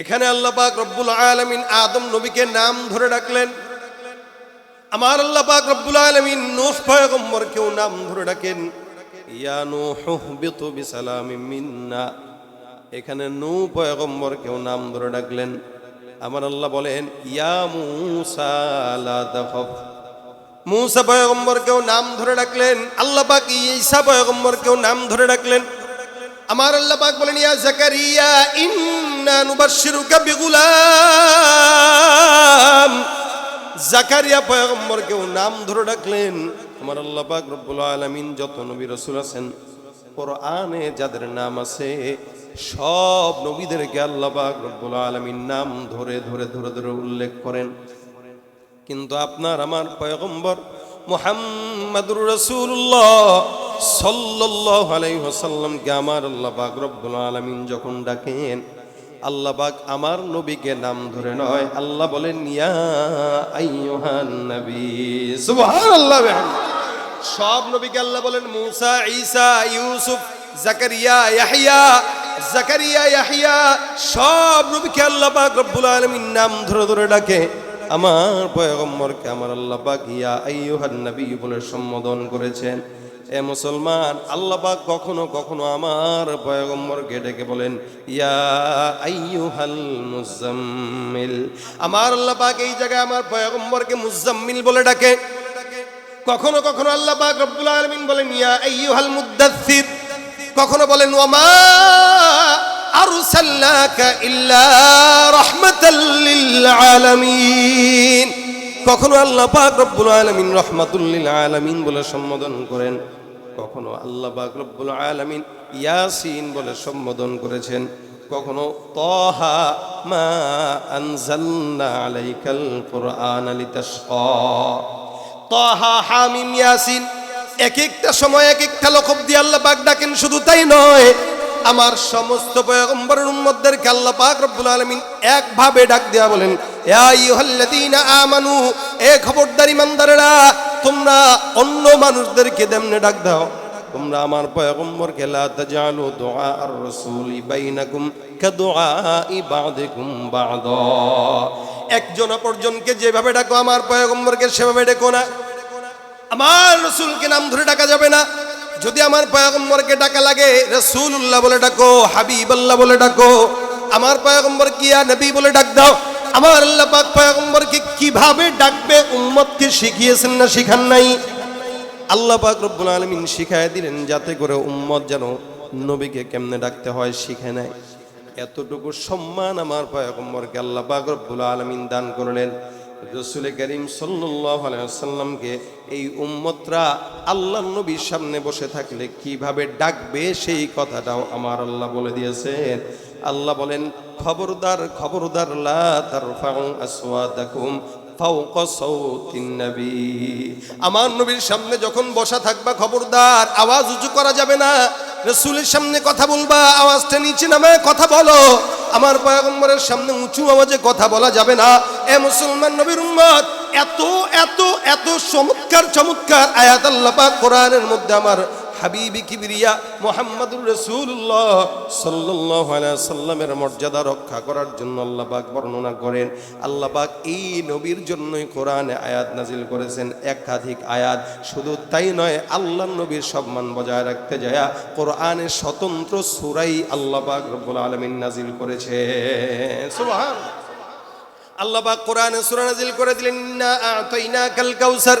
এখানে আল্লাহ পাক রব্বুল আলমিন আদম নবীকে নাম ধরে ডাকলেন। আমার আল্লাহ পাক রব্বুল আলমিন নূহ পয়গম্বরকেও নাম ধরে ডাকেন। ইয়া নূহ মিন্না। এখানে নূ পয়গম্বরকেও নাম ধরে ডাকলেন। আমার আল্লাহ বলেন, ইয়া মূসা মূসা পয়গম্বরকেও নাম ধরে ডাকলেন। আল্লাহ পাক ঈসা পয়গম্বরকেও নাম ধরে ডাকলেন। আমার আল্লাহ পাক বলেন, ইয়া জাকারিয়া, ইন্না নুবাশশিরুকা বিগুলাম। জাকারিয়া পয়গম্বরকেও নাম ধরে ডাকলেন, আমার আল্লাহ পাক রব্বুল আলামিন যত নবী রাসূল আছেন, কোরআনে যাদের নাম আছে, সব নবীদেরকে আল্লাহ পাক রব্বুল আলামিন নাম ধরে ধরে ধরে ধরে উল্লেখ করেন। কিন্তু আপনার, আমার পয়গম্বর মোহাম্মদুর রসুল্লাহ সাল্লাহ আলাইসাল্লামকে আমার আল্লাহ পাক রব্বুল আলমিন যখন ডাকেন, আল্লাহ পাক আমার নবীকে নাম ধরে নয়, আল্লাহ বলেন, ইয়া আইয়ুহান নবী। সুবহানাল্লাহ। সব নবীকে আল্লাহ বলেন, মুসা, ঈসা, ইউসুফ, জাকারিয়া ইয়াহইয়া জাকারিয়া ইয়াহইয়া সব নবীকে আল্লাহ পাক রব্বুল আলামিন নাম ধরে ধরে ডাকে। আমার পয়গম্বরকে আমার আল্লাহ ইয়া আইয়ুহান নবী বলে সম্বোধন করেছেন। এ মুসলমান, আল্লাহ পাক কখনো কখনো আমার পয়গম্বরকে ডেকে বলেন, ইয়া আইয়ুহাল মুজাম্মিল। আমার আল্লাহ পাক এই জায়গায় আমার পয়গম্বরকে মুজাম্মিল বলে ডাকে। কখনো কখনো আল্লাহ পাক রব্বুল আলামিন বলেন, ইয়া আইয়ুহাল মুদ্দাথির কখনো বলেন, ওয়ামা আরসালনাকা ইল্লা রাহমাতাল লিল আলামিন। কখনো আল্লাহ পাক রব্বুল আলামিন রাহমাতুল লিল আলামিন বলে সম্বোধন করেন। কখনো আল্লাহ পাক রব্বুল আলামিন ইয়াসিন বলে সম্বোধন করেছেন। কখনো তহা মা আনজালনা আলাইকাল কুরআন লিতাশকা। তাহা হামিম ইয়াসিন এক একটা সময় এক একটা লকব দিয়ে আল্লাহ পাক ডাকেন, শুধু তাই নয়, আমার সমস্ত পয়গম্বরের উম্মতদেরকে আল্লাহ পাক রব্বুল আলামিন একভাবে ডাক দেয়া বলেন, ইয়া আইয়ুহাল্লাযীনা আমানু, এ খবরদার ইমানদারেরা তোমরা অন্য মানুষদেরকে দেমনে ডাক দাও, তোমরা আমার পয়গম্বরকে লা তাজালু দুআ আর রাসূলি বাইনাকুম কাদুআই বা'দিকুম বা'দা। একজন অপরজনকে যেভাবে ডাকো, আমার পয়গম্বরকে সেভাবে ডেকো না। আমার রসুলকে নাম ধরে ডাকা যাবে না। যদি আমার পয়গম্বরকে ডাকা লাগে রসুল্লাহ বলে ডাকো, হাবিবাল্লাহ বলে ডাকো, আমার পয়গম্বর কিয়া নবী বলে ডাক দাও? আমার আল্লাহ পাক পয়গম্বরকে কীভাবে ডাকবে, উম্মতকে শিখিয়েছেন না শিখান নাই? আল্লাহ পাক রব্বুল আলমিন শিখায় দিলেন যাতে করে উম্মত যেন নবীকে কেমনে ডাকতে হয় শিখে নেয় এতটুকু সম্মান আমার পয়গম্বরকে আল্লাহ পাক রব্বুল আলমিন দান করলেন। রসুল করিম সাল্লাহ আলাইসাল্লামকে এই উম্মতরা আল্লাহ নবীর সামনে বসে থাকলে কীভাবে ডাকবে সেই কথাটাও আমার আল্লাহ বলে দিয়েছেন। আল্লাহ বলেন খবরদার খবরদার, লা তারফাউ আমার নবীর সামনে যখন বসা থাকবা খবরদার, আওয়াজ উঁচু করা যাবে না। রসুলের সামনে কথা বলবা, আওয়াজটা নিচে নামে কথা বলো। আমার পয়গম্বরের সামনে উঁচু আওয়াজে কথা বলা যাবে না। এ মুসলমান নবীর উম্মত, এত এত এত চমৎকার চমৎকার আয়াত আল্লাহ পাক কোরআনের মধ্যে আমার হাবিবি কিবরিয়া মোহাম্মদুর রসুল্লাহ সাল্লাহ সাল্লামের মর্যাদা রক্ষা করার জন্য আল্লাহ পাক বর্ণনা করেন। আল্লাহ পাক এই নবীর জন্যই কোরআনে আয়াত নাজিল করেছেন, একাধিক আয়াত। শুধু তাই নয় আল্লাহ নবীর সম্মান বজায় রাখতে যায় কোরআনে স্বতন্ত্র সুরাই আল্লাহ পাক রব্বুল আলমিন নাজিল করেছে সুবহান আল্লাহ পাক কোরআনে সূরা নাজিল করে দিলেন, ইন্না আতাইনাকাল কাউসার।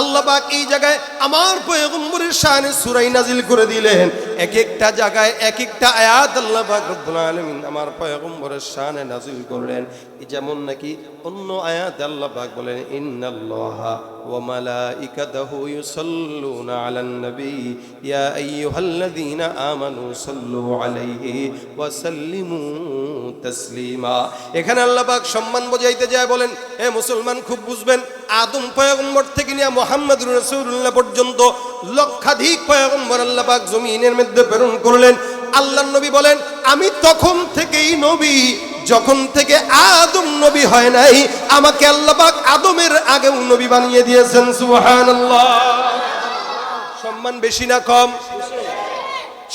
আল্লাহ এই জায়গায় আমার পয়গম্বরের শানে সূরা নাজিল করে দিলেন। এক একটা জায়গায় এক একটা আয়াত আল্লাহ রব্বুল আলামিন আমার পয়গম্বরের শানে নাজিল করলেন। যেমন নাকি অন্য আয়াত আল্লাহ বলেন, ইন্নাল্লাহা ওয়া ইউসাল্লুনা আলান নবী। ইয়া আইয়ুহাল্লাযীনা আমানু সাল্লু আলাইহি ওয়া সাল্লিমু তাসলিমা। এখানে আল্লাহ সম্মান বোঝাইতে যায় বলেন, এ মুসলমান, খুব বুঝবেন, আদম পয়গম্বর থেকে নিয়ে মোহাম্মদ রসুল্লাহ পর্যন্ত লক্ষাধিক পয়গম্বর আল্লাহ পাক জমিনের মধ্যে প্রেরণ করলেন। আল্লাহ নবী বলেন, আমি তখন থেকেই নবী, যখন থেকে আদম নবী হয় নাই, আমাকে আল্লাহ পাক আদমের আগেও নবী বানিয়ে দিয়েছেন। সুবহানাল্লাহ। সম্মান বেশি না কম?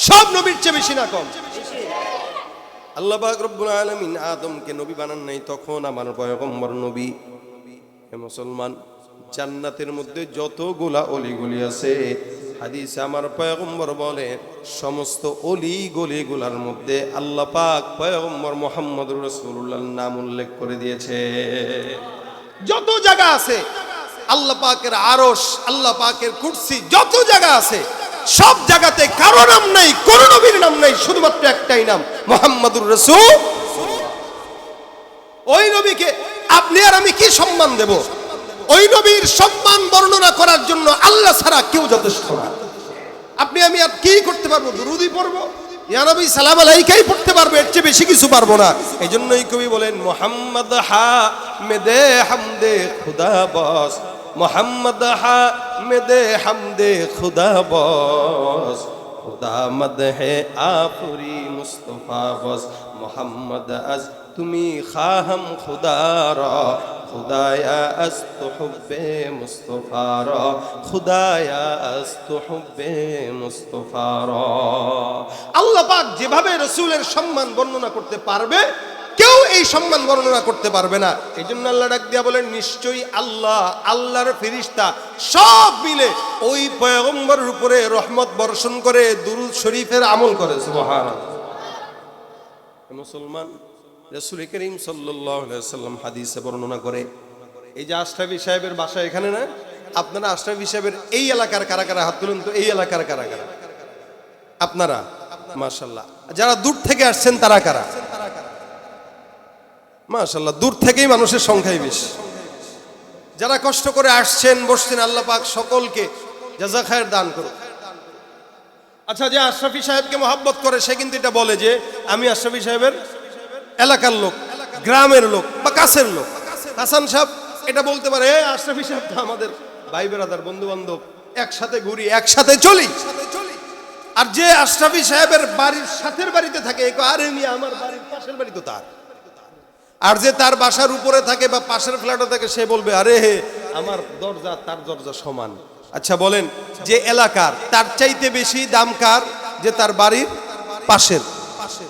সব নবীর চেয়ে বেশি না কম? আল্লাহ পাক রব্বুল আলামিন আদমকে নবী বানান নাই, তখন আমার পয়গম্বর নবী। হে মুসলমান জান্নাতের মধ্যে যতগুলা অলিগুলি আছে, হাদিসে আমার পয়গম্বর বলে, সমস্ত অলি গলিগুলার মধ্যে আল্লাহ পাক পয়গম্বর মোহাম্মদ রসুল্লাহর নাম উল্লেখ করে দিয়েছে। যত জায়গা আছে, আল্লাহ পাকের আরশ, আল্লাহ পাকের কুরসি, যত জায়গা আছে, সব জায়গাতে কারও নাম নাই, কোন নবীর নাম নাই, শুধুমাত্র একটাই নাম, মোহাম্মদুর রসুল ওই নবীকে আপনি আর আমি কি সম্মান দেব? ওই নবীর সম্মান বর্ণনা করার জন্য আল্লাহ ছাড়া কেউ যথেষ্ট না। আপনি, আমি আর কি করতে পারব? দুরুদি পড়ব? ইয়া নবী, সালাম আলাইকাই পড়তে পারব? এর চেয়ে বেশি কিছু পারব না। এই জন্যই কবি বলেন, মোহাম্মদ হা মেদে হামদে খুদা বস। মোহাম্মদ হা মেদে হামদে খুদা বস। খুদা মদ হে আফরি মুস্তফা বস। মোহাম্মদ আজ তুমি খাহম খুদা রা খুদায়া আজ তো হুব্বে মুস্তফা রা খুদায়া আজ তো হুব্বে মুস্তফা রা আল্লাহ পাক যেভাবে রসুলের সম্মান বর্ণনা করতে পারবে, কেউ এই সম্মান বর্ণনা করতে পারবে না। এই জন্য আল্লাহ ডাক দিয়া বলেন, নিশ্চয়ই আল্লাহ, আল্লাহর ফিরিস্তা সব মিলে ওই পয়গম্বরের উপরে রহমত বর্ষণ করে দুরুদ শরীফের আমল করে, সুবহানাল্লাহ। মুসলমান রসুল করিম সাল্লাম হাদিসে বর্ণনা করে, এই যে আশরাফি সাহেবের বাসা এখানে না, আপনারা আশরাফি সাহেবের এই এলাকার কারা কারা? হাত তুলুন তো, এই এলাকার কারা কারা? আপনারা মাশাল্লাহ যারা দূর থেকে আসছেন, তারা কারা? মাশাল্লাহ দূর থেকেই মানুষের সংখ্যাই বেশি। যারা কষ্ট করে আসছেন, বসছেন, আল্লাহ পাক সকলকে জাজা খায়ের দান করুন আচ্ছা যে আশরাফি সাহেবকে মহাব্বত করে, সে কিন্তু এটা বলে যে, আমি আশরাফি সাহেবের এলাকার লোক গ্রামের লোক বা কাছের লোক। হাসান সাহেব এটা বলতে পারে "এ, আশরাফি সাহেব আমাদের ভাই বেরাদার বন্ধু বান্ধব একসাথে ঘুরি একসাথে চলি। আর যে আশরাফি সাহেবের বাড়ির সাথের বাড়িতে থাকে আরে আমার বাড়ির পাশের বাড়ি তো তার। আর যে তার বাসার উপরে থাকে বা পাশের ফ্ল্যাটে থাকে সে বলবে আরে হে আমার দরজা তার দরজা সমান। আচ্ছা বলেন যে এলাকার তার চাইতে বেশি দাম কার? যে তার বাড়ির পাশের।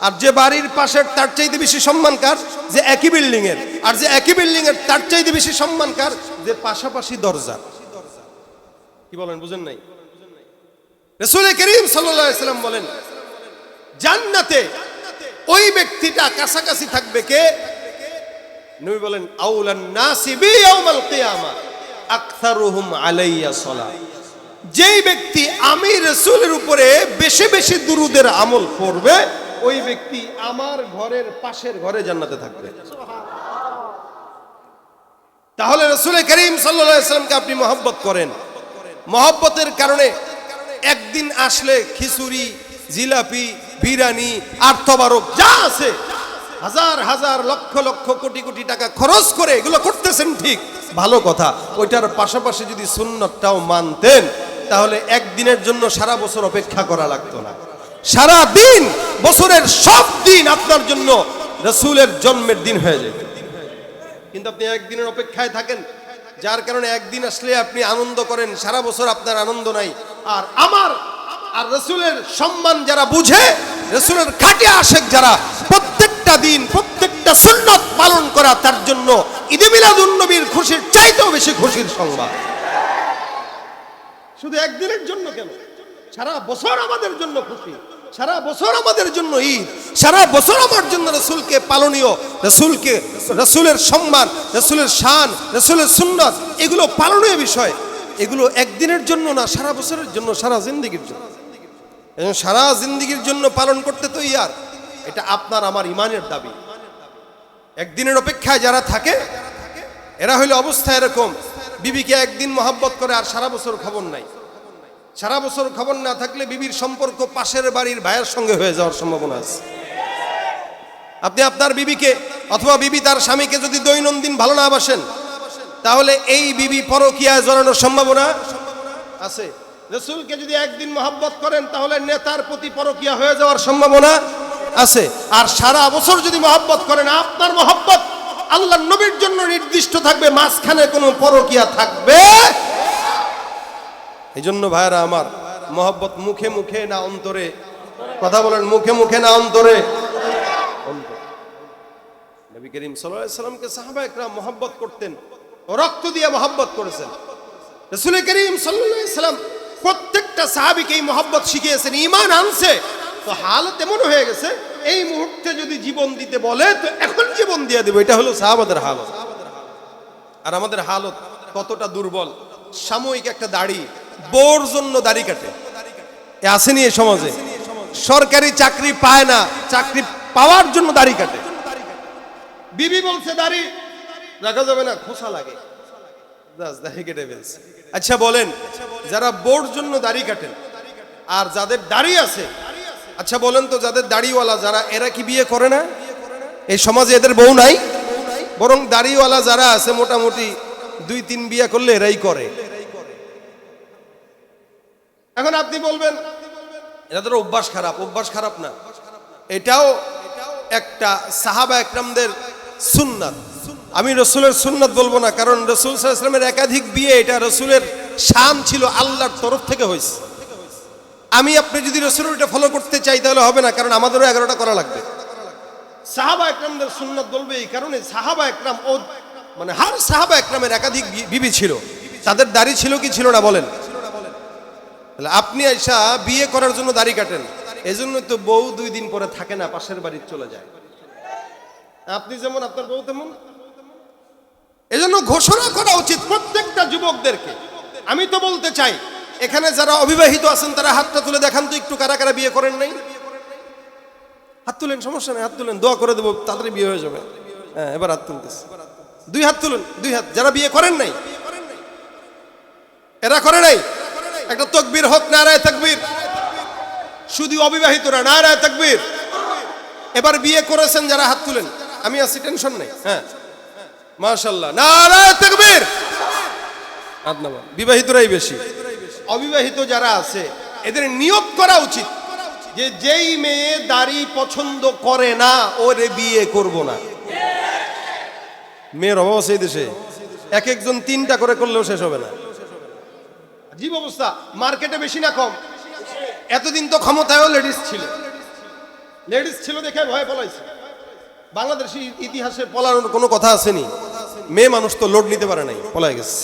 আর যে বাড়ির পাশের তার চাইতে বেশি সম্মান কার? যে একই বিল্ডিং এর। আর যে একই বিল্ডিং এর তার চাইতে বেশি সম্মান কার? যে পাশাপাশি দরজা। কি বলেন, বুঝেন নাই? রসুল করিম সাল্লাম বলেন, জান্নাতে ওই ব্যক্তিটা কাছাকাছি থাকবে কে? নবী বলেন, আউলান নাসি বি ইয়াউমাল কিয়ামা, আকসারুহুম আলাইয়া সালাহ। যেই ব্যক্তি আমি রসুলের উপরে বেশি বেশি দুরুদের আমল করবে ওই ব্যক্তি আমার ঘরের পাশের ঘরে জান্নাতে থাকবে। তাহলে রসুল করিম সাল্লামকে আপনি মহব্বত করেন। মহব্বতের কারণে একদিন আসলে খিচুড়ি, জিলাপি, বিরিয়ানি আর্থবারক যা আছে, হাজার হাজার লক্ষ লক্ষ কোটি কোটি টাকা খরচ করে এগুলো করতেছেন ঠিক। ভালো কথা, ওইটার পাশাপাশি যদি সুন্নতটাও মানতেন, তাহলে একদিনের জন্য সারা বছর অপেক্ষা করা লাগতো না। সারা দিন বছরের সব দিন আপনার জন্য রসুলের জন্মের দিন হয়ে যায়। কিন্তু আপনি একদিনের অপেক্ষায় থাকেন, যার কারণে একদিন আসলে আপনি আনন্দ করেন, সারা বছর আপনার আনন্দ নাই। আর আমার আর রসুলের সম্মান যারা বুঝে, রসুলের খাটে আশেক যারা প্রত্যেকটা দিন, প্রত্যেকটা সুন্নত পালন করা তার জন্য ঈদে মিলাদুন নবীর খুশির চাইতেও বেশি খুশির সংবাদ। শুধু একদিনের জন্য কেন? সারা বছর আমাদের জন্য খুশি। সারা বছর আমাদের জন্য ঈদ, সারা বছর আমার জন্য রসুলকে পালনীয়, রসুলকে, রসুলের সম্মান, রসুলের শান, রসুলের সুন্নত, এগুলো পালনীয় বিষয়। এগুলো একদিনের জন্য না, সারা বছরের জন্য, সারা জিন্দিগির জন্য। এবং সারা জিন্দিগির জন্য পালন করতে তো ইয়ার। এটা আপনার, আমার ইমানের দাবি। একদিনের অপেক্ষায় যারা থাকে, এরা হইলে অবস্থা এরকম। বিবিকে একদিন মহাব্বত করে আর সারা বছর খবর নাই। সারা বছর খবর না থাকলে বিবির সম্পর্ক পাশের বাড়ির ভাইয়ের সঙ্গে হয়ে যাওয়ার সম্ভাবনা আছে। আপনি আপনার বিবিকে অথবা বিবি তার স্বামীকে যদি দৈনন্দিন ভালো না বাসেন, তাহলে এই বিবি পরকিয়ায় জড়ানোর সম্ভাবনা আছে। রসুলকে যদি একদিন মহাব্বত করেন, তাহলে নেতার প্রতি পরকিয়া হয়ে যাওয়ার সম্ভাবনা আছে। আর সারা বছর যদি মহাব্বত করেন, আপনার মহাব্বত আল্লাহ নবীর জন্য নির্দিষ্ট থাকবে, মাঝখানে কোনো পরকিয়া থাকবে এই জন্য ভাইরা আমার মহব্বত মুখে মুখে না অন্তরে। কথা বলেন, মুখে মুখে না অন্তরে। নবী করিম সাল্লামকে সাহাবা একরা মোহাব্বত করতেন, রক্ত দিয়ে মোহাব্বত করেছেন। রসুল করিম সাল্লাম প্রত্যেকটা সাহাবিকে এই মোহাব্বত শিখিয়েছেন ইমান আনছে। তো হালত এমন হয়ে গেছে, এই মুহূর্তে যদি জীবন দিতে বলে, তো এখন জীবন দিয়ে দেবো। এটা হলো সাহাবাদের হালত। আর আমাদের হালত কতটা দুর্বল, সাময়িক একটা দাড়ি বোর জন্য দাড়ি কাটে। এ আসেনি এই সমাজে? সরকারি চাকরি পায় না চাকরি পাওয়ার জন্য দাড়ি কাটে। বিবি বলছে দাড়ি রাখা যাবে না খোসা লাগে। দাড়ি কেটে ফেলছে। আচ্ছা বলেন যারা বোর জন্য দাড়ি কাটেন আর যাদের দাড়ি আছে আচ্ছা বলেন তো যাদের দাড়িওয়ালা যারা এরা কি বিয়ে করে না? এই সমাজে এদের বউ নাই? বরং দাড়িওয়ালা যারা আছে মোটামুটি দুই তিন বিয়ে করলে এরাই করে। এখন আপনি বলবেন, এটা এদের অভ্যাস খারাপ অভ্যাস খারাপ না। এটাও একটা সাহাবা একরামদের সুন্নাত। আমি রসুলের সুন্নাত বলব না, কারণ রসুল সাল্লামের একাধিক বিয়ে এটা রসুলের শান ছিল, আল্লাহর তরফ থেকে হয়েছে। আমি আপনি যদি রসুলের এটা ফলো করতে চাই, তাহলে হবে না, কারণ আমাদেরও এগারোটা করা লাগবে। সাহাবা একরামদের সুন্নাত বলবে এই কারণে, সাহাবা একরাম ও মানে হার সাহাবা একরামের একাধিক বিবি ছিল। তাদের দাড়ি ছিল কি ছিল না বলেন? তাহলে আপনি আইসা বিয়ে করার জন্য দাড়ি কাটেন। এজন্য তো বউ দুই দিন পরে থাকে না, পাশের বাড়ি চলে যায়। আপনি যেমন আপনার বউ তেমন। এজন্য ঘোষণা করা উচিত প্রত্যেকটা যুবকদেরকে। আমি তো বলতে চাই, এখানে যারা অবিবাহিত আছেন, তারা হাতটা তুলে দেখান তো, একটু কারা কারা বিয়ে করেন নাই? হাত তুলেন, সমস্যা নেই, হাত তুলেন, দোয়া করে দেবো, তাড়াতাড়ি বিয়ে হয়ে যাবে। হ্যাঁ এবার হাত তুলতেছে। দুই হাত তুলুন, দুই হাত, যারা বিয়ে করেন নাই, এরা করে নাই? একটা তকবীর হোক, নারায় তকবীর। শুধু অবিবাহিতরা, নারায় তকবীর। এবার বিয়ে করেছেন যারা হাত তুলেন। আমি আছি, টেনশন নেই হ্যাঁ। মাশাল্লাহ নারায় তকবীর। নামান। বিবাহিতরাই বেশি। অবিবাহিত যারা আছে, এদের নিয়োগ করা উচিত। যে যেই মেয়ে দাড়ি পছন্দ করে না, ওরে বিয়ে করব না। মেয়ের অভাব আছে এই দেশে। এক একজন তিনটা করে করলেও শেষ হবে না। জীব অবস্থা মার্কেটে বেশি না কম। এতদিন তো ক্ষমতায়ও লেডিস ছিল। লেডিস ছিল দেখে ভয় পলাইছে। বাংলাদেশি ইতিহাসে পলানোর কোনো কথা আসেনি। মেয়ে মানুষ তো লোড নিতে পারে নাই, পলাই গেছে।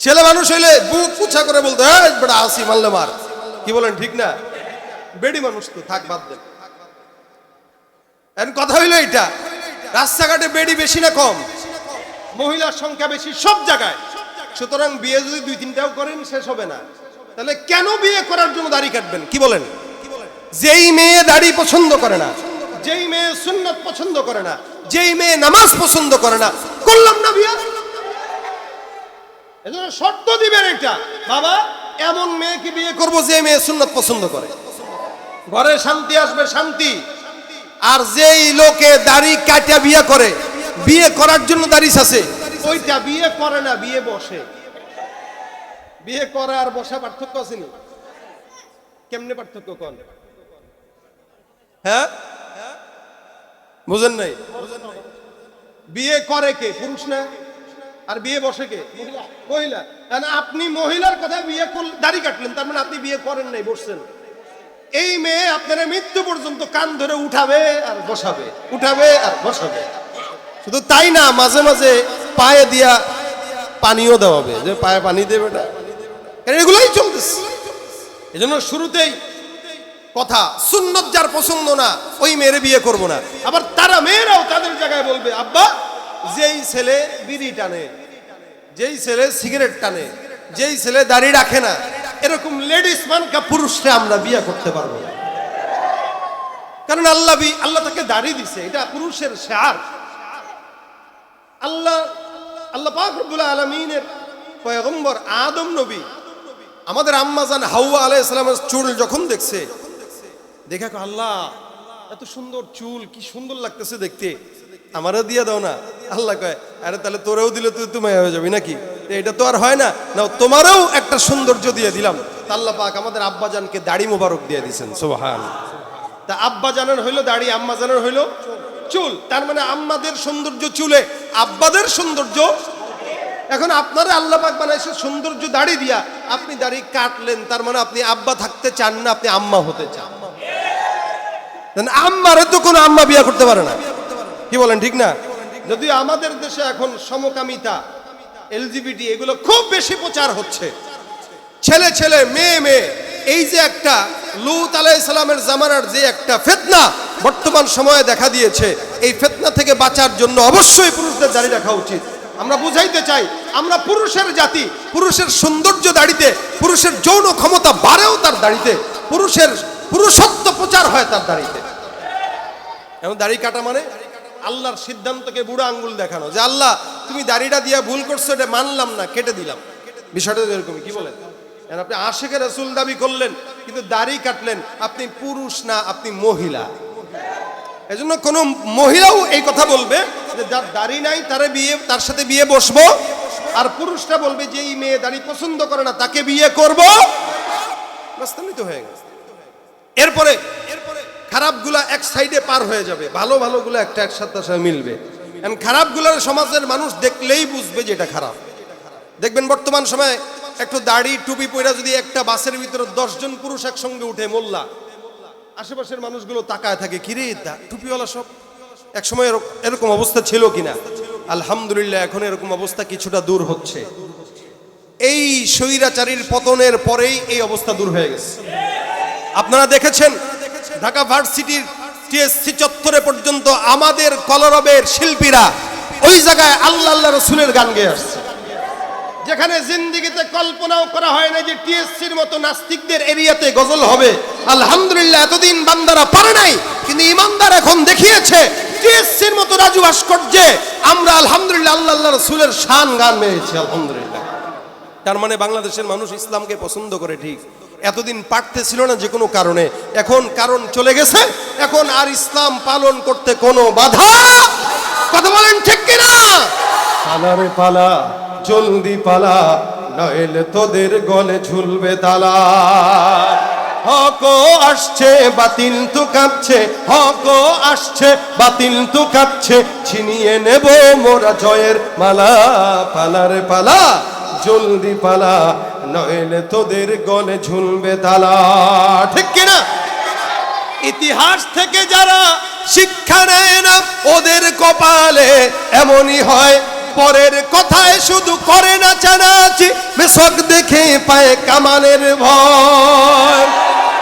ছেলে মানুষ হইলে বুক পুছা করে বলতো হ্যাঁ বেটা আসি, মারলে মার। কি বলেন, ঠিক না? বেডি মানুষ তো, থাক বাদ দেন। এখন কথা হইল এটা রাস্তাঘাটে বেডি বেশি না কম। মহিলার সংখ্যা বেশি সব জায়গায়। সুতরাং বিয়ে যদি দুই তিনটাও করেন, শেষ হবে না। তাহলে কেন বিয়ে করার জন্য দাড়ি কাটবেন? কি বলেন? যেই মেয়ে দাড়ি পছন্দ করে না, যেই মেয়ে সুন্নত পছন্দ করে না, যেই মেয়ে নামাজ পছন্দ করে না, করলাম না বিয়ে? এজন্য শর্ত দিবেন এটা। বাবা, এমন মেয়েকে বিয়ে করব যে মেয়ে সুন্নত পছন্দ করে। ঘরে শান্তি আসবে, শান্তি। আর যেই লোকে দাড়ি কাটা বিয়ে করে, বিয়ে করার জন্য দাড়ি আছে ওইটা বিয়ে করে না, বিয়ে বসে। বিয়ে করে আর বসা পার্থক্য আছে নি? কেমনে পার্থক্য কন? হ্যাঁ? বুঝেন নাই? বিয়ে করে কে? পুরুষ না? আর বিয়ে বসে কে? মহিলা। আপনি মহিলার কথা বিয়ে দাড়ি কাটলেন, তার মানে আপনি বিয়ে করেন নাই, বসছেন। এই মেয়ে আপনারা মৃত্যু পর্যন্ত কান ধরে উঠাবে আর বসাবে। উঠাবে আর বসাবে। শুধু তাই না, মাঝে মাঝে পায়ে দিয়া পানিও দেওয়াবে যে পায়ে পানি দেবে না। এগুলোই চলতেছে। জন্য শুরুতেই কথা, সুন্নত যার পছন্দ না, ওই মেয়ের বিয়ে করব না। আবার তারা মেয়েরাও তাদের জায়গায় বলবে, আব্বা, যেই ছেলে বিড়ি টানে, যেই ছেলে সিগারেট টানে, যেই ছেলে দাড়ি রাখে না, এরকম লেডিস মানকা পুরুষকে আমরা বিয়ে করতে পারব কারণ আল্লাহ আল্লাহ তাকে দাড়ি দিছে, এটা পুরুষের শেয়ার। আল্লাহ আল্লাহ পাক রব্বুল আলমিনের পয়গম্বর আদম নবী, আমাদের আম্মাজান হাওয়া আলাই ইসলামের চুল যখন দেখছে, দেখে আল্লাহ, এত সুন্দর চুল, কি সুন্দর লাগতেছে দেখতে। আমারও দিয়ে দাও না। আল্লাহ কয়, আরে তাহলে তোরেও দিলে তুই তুমি হয়ে যাবি নাকি? এটা তো আর হয় না। না তোমারও একটা সৌন্দর্য দিয়ে দিলাম। আল্লাহ পাক আমাদের আব্বাজানকে দাড়ি মোবারক দিয়ে দিয়েছেন সোহান তা আব্বা জানার হইল দাড়ি, আম্মা জানার হইল চুল, তার মানে আম্মাদের সৌন্দর্য চুলে, আব্বাদের সৌন্দর্য। এখন আপনারা আল্লাহ পাক বানাইছে সৌন্দর্য দাড়ি দিয়া। আপনি দাড়ি কাটলেন, তার মানে আপনি আব্বা থাকতে চান না, আপনি আম্মা হতে চান। আম্মারে তো কোনো আম্মা বিয়া করতে পারে না। কি বলেন, ঠিক না? যদি আমাদের দেশে এখন সমকামিতা, এলজিবিটি এগুলো খুব বেশি প্রচার হচ্ছে। ছেলে ছেলে, মেয়ে মেয়ে, এই যে একটা লুত আলাই ইসলামের জামানার যে একটা ফেতনা বর্তমান সময়ে দেখা দিয়েছে, এই ফেতনা থেকে বাঁচার জন্য অবশ্যই পুরুষদের দাড়ি রাখা উচিত। আমরা বুঝাইতে চাই, আমরা পুরুষের জাতি, পুরুষের সৌন্দর্য দাড়িতে, পুরুষের যৌন ক্ষমতা বাড়েও তার দাড়িতে, পুরুষের পুরুষত্ব প্রচার হয় তার দাড়িতে। এখন দাড়ি কাটা মানে? আল্লাহর সিদ্ধান্তকে বুড়ো আঙ্গুল দেখানো। যে আল্লাহ, তুমি দাড়িটা দিয়ে ভুল করছ, এটা মানলাম না, কেটে দিলাম। বিষয়টা এরকমই, কি এখন আপনি আশেখে রসুল দাবি করলেন, কিন্তু দাড়ি কাটলেন। আপনি পুরুষ না, আপনি মহিলা। এজন্য কোন মহিলাও এই কথা বলবে যে যার দাড়ি নাই, তারে বিয়ে, তার সাথে বিয়ে বসবো। আর পুরুষটা বলবে যে এই মেয়ে দাড়ি পছন্দ করে না, তাকে বিয়ে করব। বাস্তবিত হয়ে গেছে। এরপরে খারাপগুলা এক সাইডে পার হয়ে যাবে, ভালো ভালোগুলো একটা একসাথে সাথে মিলবে। খারাপগুলোর সমাজের মানুষ দেখলেই বুঝবে যে এটা খারাপ। দেখবেন বর্তমান সময়ে একটু দাড়ি টুপি পইরা যদি একটা বাসের ভিতরে দশজন পুরুষ একসঙ্গে উঠে, মোল্লা। আশেপাশের মানুষগুলো তাকায় থাকে কিরে টুপিওয়ালা সব? এক সময় এরক- এরকম অবস্থা ছিল কিনা? আলহামদুলিল্লাহ, এখন এরকম অবস্থা কিছুটা দূর হচ্ছে। এই স্বৈরাচারীর পতনের পরেই এই অবস্থা দূর হয়ে গেছে। আপনারা দেখেছেন, ঢাকা ভার্সিটির টিএসসি চত্বরে পর্যন্ত আমাদের কলরবের শিল্পীরা ওই জায়গায় আল্লাহ আল্লাহ রসুলের গান গেয়ে আসছে। যেখানে জিন্দিগিতে কল্পনাও করা হয় না যে টিএসসির মতো নাস্তিকদের এরিয়াতে গজল হবে। আলহামদুলিল্লাহ, এতদিন বান্দারা পারে নাই, কিন্তু ইমানদার এখন দেখিয়েছে, টিএসসির মতো রাজু ভাস্কর্যে আমরা আলহামদুলিল্লাহ আল্লাহ আল্লাহ রসুলের শান গান মেয়েছি আলহামদুলিল্লাহ। তার মানে বাংলাদেশের মানুষ ইসলামকে পছন্দ করে ঠিক। এতদিন পারতেছিল না যে কোনো কারণে। এখন কারণ চলে গেছে, এখন আর ইসলাম পালন করতে কোনো বাধা। কথা বলেন ঠিক কিনা? পালারে পালা। জলদি পালা, নইলে তোদের গলে ঝুলবে তালা। হক আসছে, বাতিল তো কাঁপছে হক আসছে, বাতিল তো কাঁপছে, ছিনিয়ে নেব মোরা জয়ের মালা। পালারে পালা, জলদি পালা, নইলে তোদের গলে ঝুলবে তালা। ঠিক কিনা ইতিহাস থেকে যারা শিক্ষা নেয় না, ওদের কপালে এমনই হয় পরের কথায় শুধু করে না চানাচি মেসক দেখে পায় কামানের ভয়।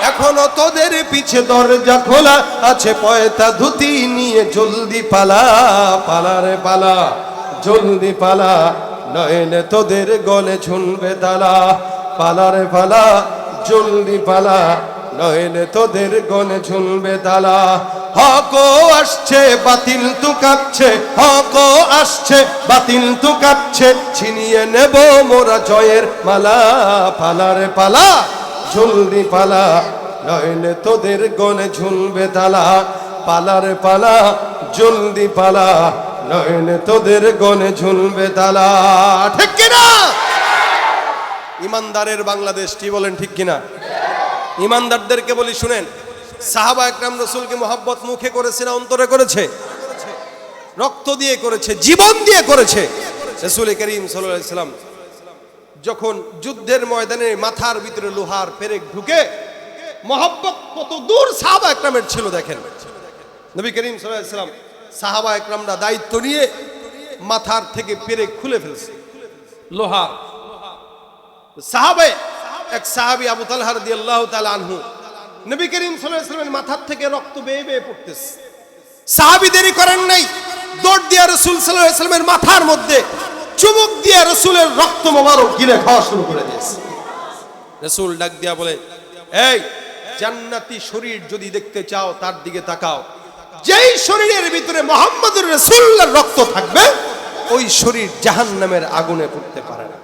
এখনও তোদের পিছে দরজা খোলা আছে, পয়তা ধুতি নিয়ে জলদি পালা, পালারে পালা, জলদি পালা, নয়নে তোদের গলে ঝুলবে তালা, পালারে পালা, জলদি পালা, নয়নে তোদের গলে ঝুলবে তালা হক আসছে, বাতিল তু কাঁপছে। হক আসছে, বাতিল তু কাঁপছে। ছিনিয়ে নেব মোরা জয়ের মালা, পালারে পালা জলদি পালা। নয়নে তোদের গনে ঝুলবে তালা, পালারে পালা জলদি পালা। নয়নে তোদের গনে ঝুলবে তালা। ঠিক কিনা? ইমানদারের বাংলাদেশ কি বলেন ঠিক কিনা? ইমানদারদেরকে বলি, শুনেন সাহাবা একরাম রসুলকে মোহাব্বত মুখে করেছে না অন্তরে করেছে? রক্ত দিয়ে করেছে, জীবন দিয়ে করেছে। রসুল করিম সাল্লাম যখন যুদ্ধের ময়দানে মাথার ভিতরে লোহার পেরেক ঢুকে, মোহাব্বত কত দূর সাহাবা একরামের ছিল দেখেন। নবী করিম সাল্লাম সাহাবা একরামরা দায়িত্ব নিয়ে মাথার থেকে পেরেক খুলে ফেলছে। লোহার। সাহাবে এক সাহাবি আবু তালহা রাদিয়াল্লাহু তাআলা আনহু নবী করিম ওয়াসাল্লামের মাথার থেকে রক্ত বেয়ে বেয়ে পড়তেছে। সাহাবী দেরি করেন নাই। দৌড় দিয়া রাসূল ওয়াসাল্লামের মাথার মধ্যে চুমুক দিয়া রাসূলের রক্ত মোবারক গিলে খাওয়া শুরু করে দিয়েছে। রাসূল ডাক দিয়া বলে এই জান্নাতি শরীর যদি দেখতে চাও তার দিকে তাকাও। যেই শরীরের ভিতরে মোহাম্মদুর রাসূলুল্লাহর রক্ত থাকবে ওই শরীর জাহান্নামের আগুনে পড়তে পারে না।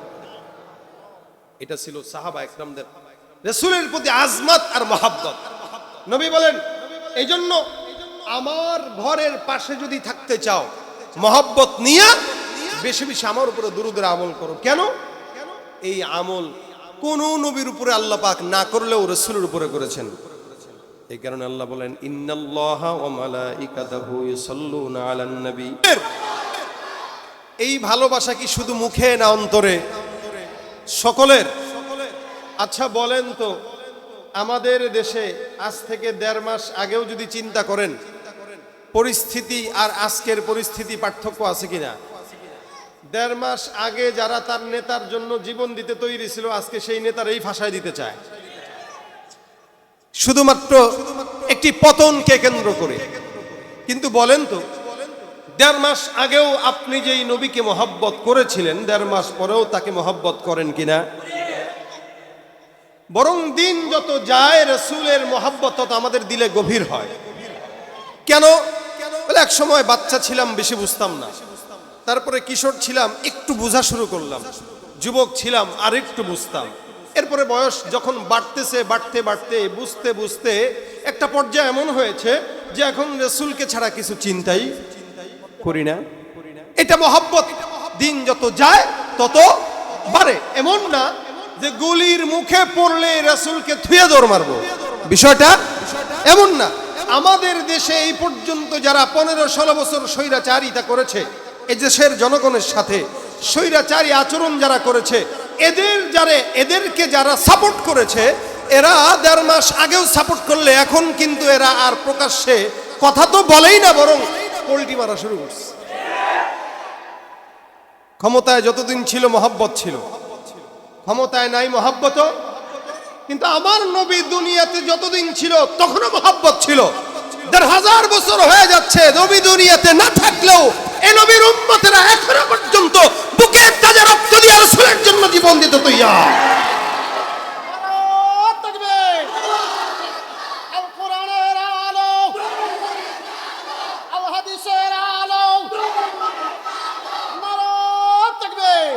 এটা ছিল সাহাবা একরামদের রসুলের প্রতি আজমত আর মহাব্বত। নবী বলেন এই জন্য আমার ঘরের পাশে যদি থাকতে চাও, মহাব্বত নিয়ে বেশি বেশি আমার উপরে দুরুদের আমল করো। কেন? এই আমল কোন নবীর উপরে আল্লাহ পাক না করলেও রসুলের উপরে করেছেন। এই কারণে আল্লাহ বলেন এই ভালোবাসা কি শুধু মুখে না অন্তরে? সকলের আচ্ছা বলেন তো, আমাদের দেশে আজ থেকে দেড় মাস আগেও যদি চিন্তা করেন, পরিস্থিতি আর আজকের পরিস্থিতি পার্থক্য আছে কিনা? দেড় মাস আগে যারা তার নেতার জন্য জীবন দিতে তৈরি ছিল, আজকে সেই নেতার এই ভাষায় দিতে চায়। শুধুমাত্র একটি পতনকে কেন্দ্র করে। কিন্তু বলেন তো, দেড় মাস আগেও আপনি যেই নবীকে মহব্বত করেছিলেন, দেড় মাস পরেও তাকে মহব্বত করেন কিনা? বরং দিন যত যায়, রসুলের মহাব্বত তত আমাদের দিলে গভীর হয়। কেন? বলে, এক সময় বাচ্চা ছিলাম, বেশি বুঝতাম না। তারপরে কিশোর ছিলাম, একটু বোঝা শুরু করলাম। যুবক ছিলাম আর একটু বুঝতাম। এরপরে বয়স যখন বাড়তেছে, বাড়তে বাড়তে, বুঝতে বুঝতে একটা পর্যায়ে এমন হয়েছে যে এখন রসুলকে ছাড়া কিছু চিন্তাই করি না। এটা মহাব্বত। দিন যত যায়, তত বাড়ে। এমন না যে গুলির মুখে পড়লে রসুলকে থুয়ে দৌড় মারবো। বিষয়টা এমন না। আমাদের দেশে এই পর্যন্ত যারা পনেরো ষোলো বছর স্বৈরাচারিতা করেছে এ দেশের জনগণের সাথে স্বৈরাচারী আচরণ যারা করেছে, এদের যারা, এদেরকে যারা সাপোর্ট করেছে, এরা দেড় মাস আগেও সাপোর্ট করলে, এখন কিন্তু এরা আর প্রকাশ্যে কথা তো বলেই না, বরং পোল্টি মারা শুরু করছে। ক্ষমতায় যতদিন ছিল, মহব্বত ছিল। ক্ষমতায় নাই, মহাব্বত। কিন্তু আমার নবী দুনিয়াতে যতদিন ছিল, তখনও মহাব্বত ছিল। দেড় হাজার বছর হয়ে যাচ্ছে, নবী দুনিয়াতে না থাকলেও এ নবীর উম্মতেরা এখনও পর্যন্ত বুকের তাজা রক্ত দিয়ে রসুলের জন্য জীবন দিতে তৈয়ার নারায়ণ তাকবীর আল কোরআনের আলো আল হাদিসের আলো নারায়ণ তাকবীর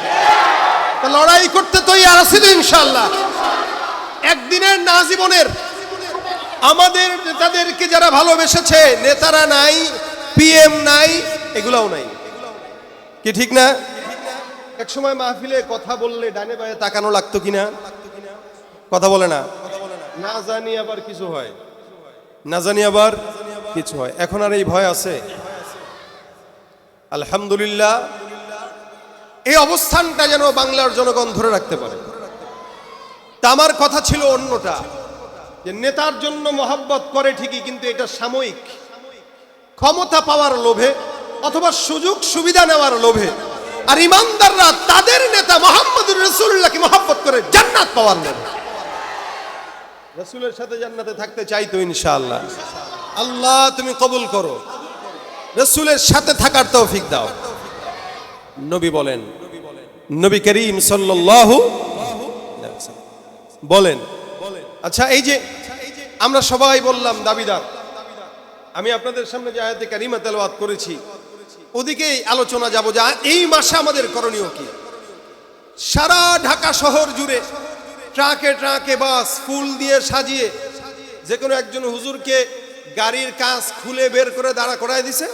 লড়াই করতে তৈরি তো ইনশাল্লাহ একদিনের না জীবনের। আমাদের নেতাদেরকে যারা ভালোবেসেছে, নেতারা নাই, পিএম নাই, এগুলাও নাই। কি ঠিক না? এক সময় মাহফিলে কথা বললে ডানে বায়ে তাকানো লাগতো কিনা কথা বলে না? না জানি আবার কিছু হয়। না জানি আবার কিছু হয়। এখন আর এই ভয় আছে? আলহামদুলিল্লাহ এই অবস্থানটা যেন বাংলার জনগণ ধরে রাখতে পারে। তা আমার কথা ছিল অন্যটা, যে নেতার জন্য মহাব্বত করে ঠিকই, কিন্তু এটা সাময়িক। ক্ষমতা পাওয়ার লোভে অথবা সুযোগ সুবিধা নেওয়ার লোভে আর ইমানদাররা তাদের নেতা মোহাম্মদুর রসুল্লাহকে মহাব্বত করে জান্নাত পাওয়ার লোভে। রসুলের সাথে জান্নাতে থাকতে চাই তো ইনশাআল্লাহ। আল্লাহ তুমি কবুল করো। রসুলের সাথে থাকার তৌফিক দাও। নবী বলেন। নবী করিম সাল্লাল্লাহু বলেন। আচ্ছা এই যে আমরা সবাই বললাম দাবিদার। আমি আপনাদের সামনে যে আয়াতে কারিমা তেলাওয়াত করেছি, ওদিকেই আলোচনা যাব যে এই মাসে আমাদের করণীয় কি? সারা ঢাকা শহর জুড়ে ট্রাকে ট্রাকে বাস ফুল দিয়ে সাজিয়ে যে কোনো একজন হুজুরকে গাড়ির কাজ খুলে বের করে দাঁড়া করায় দিছে?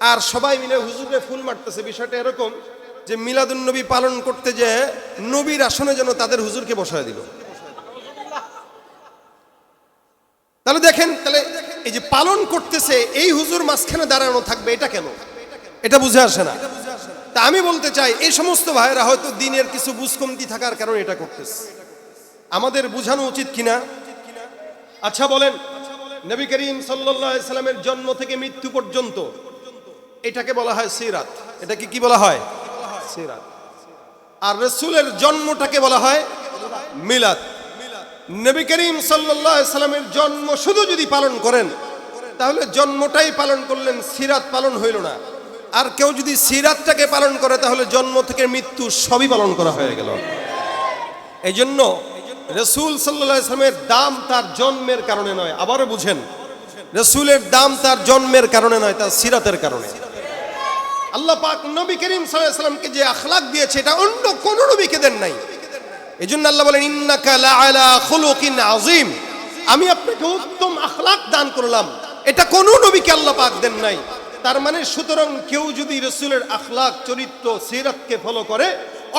আর সবাই মিলে হুজুরে ফুল মারতেছে। বিষয়টা এরকম যে মিলাদুন নবী পালন করতে যে নবীর আসনে যেন তাদের হুজুরকে বসায় দিল। তাহলে দেখেন, তাহলে এই যে পালন করতেছে, এই হুজুর মাঝখানে দাঁড়ানো থাকবে, এটা কেন? এটা বুঝে আসে না। তা আমি বলতে চাই, এই সমস্ত ভাইয়েরা হয়তো দিনের কিছু বুঝকমতি থাকার কারণে এটা করতেছে। আমাদের বুঝানো উচিত কিনা? আচ্ছা বলেন, নবী করিম সাল্লাহ সাল্লামের জন্ম থেকে মৃত্যু পর্যন্ত এটাকে বলা হয় সিরাত। এটাকে কি বলা হয়? সিরাত। আর রসুলের জন্মটাকে বলা হয় মিলাদ। নবী করিম সাল্লামের জন্ম শুধু যদি পালন করেন তাহলে জন্মটাই পালন করলেন সিরাত পালন হইল না। আর কেউ যদি সিরাতটাকে পালন করে তাহলে জন্ম থেকে মৃত্যু সবই পালন করা হয়ে গেল। এই জন্য রসুল সাল্লাহ ইসলামের দাম তার জন্মের কারণে নয়। আবারও বুঝেন রসুলের দাম তার জন্মের কারণে নয় তার সিরাতের কারণে। আল্লাহ পাক নবী করিম সাল্লামকে যে আখলাক দিয়েছে, এটা অন্য কোন নবীকে দেন নাই। এই জন্য আল্লাহ বলেন আযীম। আমি আপনাকে উত্তম আখলাক দান করলাম। এটা কোন নবীকে আল্লাহ পাক দেন নাই। তার মানে সুতরাং কেউ যদি রসুলের আখলাক, চরিত্র, সিরাতকে ফলো করে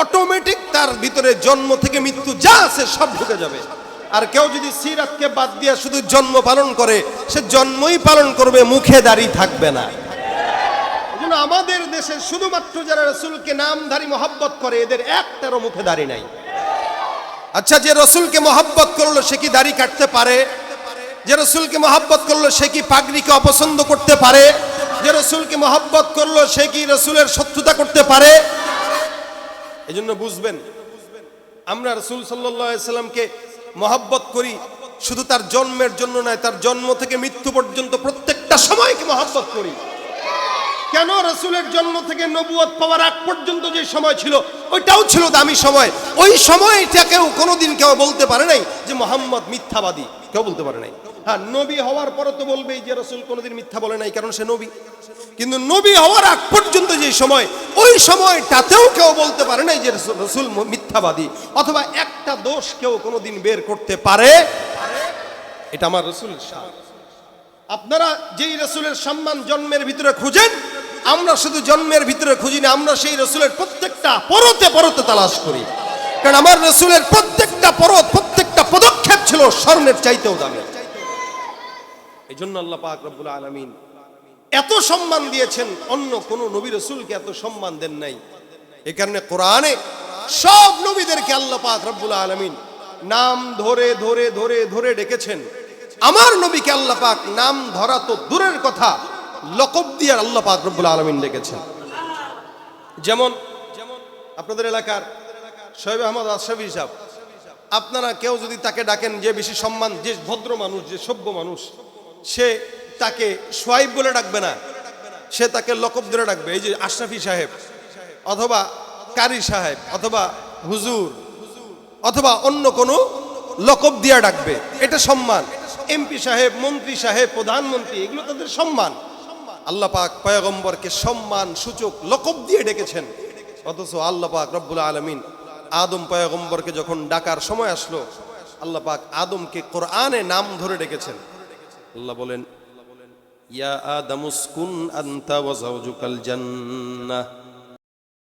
অটোমেটিক তার ভিতরে জন্ম থেকে মৃত্যু যা আছে সব ঢুকে যাবে। আর কেউ যদি সিরাতকে বাদ দিয়ে শুধু জন্ম পালন করে, সে জন্মই পালন করবে, মুখে দাঁড়িয়ে থাকবে না। এজন্য আমাদের দেশে শুধুমাত্র যারা রসুলকে নামধারী মহব্বত করে, এদের একটারও মুখে দাড়ি নাই। আচ্ছা যে রসুলকে মহব্বত করল সে কি দাড়ি কাটতে পারে? যে রসুলকে মহব্বত করল সে কি পাগড়িকে অপছন্দ করতে পারে? যে রসুলকে মহব্বত করল সে কি রসুলের শত্রুতা করতে পারে? এই জন্য বুঝবেন, আমরা রসুল সাল্লামকে মহব্বত করি শুধু তার জন্মের জন্য নয়, তার জন্ম থেকে মৃত্যু পর্যন্ত প্রত্যেকটা সময়কে মহব্বত করি। কেন রসুলের জন্ম থেকে নবুয়ত পাওয়ার আগ পর্যন্ত যে সময় ছিল, ওইটাও ছিল দামি সময়। ওই সময়টাকেও কোনোদিন কেউ বলতে পারে নাই যে মোহাম্মদ মিথ্যাবাদী। কেউ বলতে পারে নাই। হ্যাঁ নবী হওয়ার পরে তো বলবেই যে রসুল কোনোদিন মিথ্যা বলে নাই, কারণ সে নবী। কিন্তু নবী হওয়ার আগ পর্যন্ত যে সময়, ওই সময়টাতেও কেউ বলতে পারে নাই যে রসুল- রসুল মিথ্যাবাদী। অথবা একটা দোষ কেউ কোনোদিন বের করতে পারে? এটা আমার রসুলের সাথ আপনারা যেই রসুলের সম্মান জন্মের ভিতরে খুঁজেন, আমরা শুধু জন্মের ভিতরে খুঁজি না, আমরা সেই রসুলের প্রত্যেকটা পরতে পরতে তালাশ করি। কারণ আমার রসুলের প্রত্যেকটা পরত, প্রত্যেকটা পদক্ষেপ ছিল স্বর্ণের চাইতেও দামি। এই জন্য আল্লাহ পাক রব্বুল আলমিন এত সম্মান দিয়েছেন, অন্য কোন নবী রসুলকে এত সম্মান দেন নাই। এ কারণে কোরআনে সব নবীদেরকে আল্লাহ পাক রব্বুল আলমিন নাম ধরে ধরে ধরে ধরে ডেকেছেন। আমার নবীকে আল্লাহ পাক নাম ধরা তো দূরের কথা, লকব দিয়ে আল্লাহ পাক রব্বুল আলমিন ডেকেছেন। যেমন, আপনাদের এলাকার শোয়েব আহমদ আশরাফি সাহেব, আপনারা কেউ যদি তাকে ডাকেন যে বেশি সম্মান, যে ভদ্র মানুষ, যে সভ্য মানুষ, সে তাকে সোয়াইব বলে ডাকবে না, সে তাকে লকব ধরে ডাকবে। এই যে আশরাফি সাহেব, অথবা কারি সাহেব, অথবা হুজুর, অথবা অন্য কোনো লকব দিয়া ডাকবে। এটা সম্মান। এমপি সাহেব, মন্ত্রী সাহেব, প্রধানমন্ত্রী, এগুলো তাদের সম্মান। আল্লাহ পাক পয়গম্বরকে সম্মান, সূচক, লকব দিয়ে ডেকেছেন। অথচ আল্লাহ পাক রব্বুল আলমিন আদম পয়গম্বরকে যখন ডাকার সময় আসলো, আল্লাহ পাক আদমকে কোরআনে নাম ধরে ডেকেছেন। আল্লাহ বলেন, ইয়া আদমুসকুন আনতা ওয়া যাওজুকাল জান্নাহ।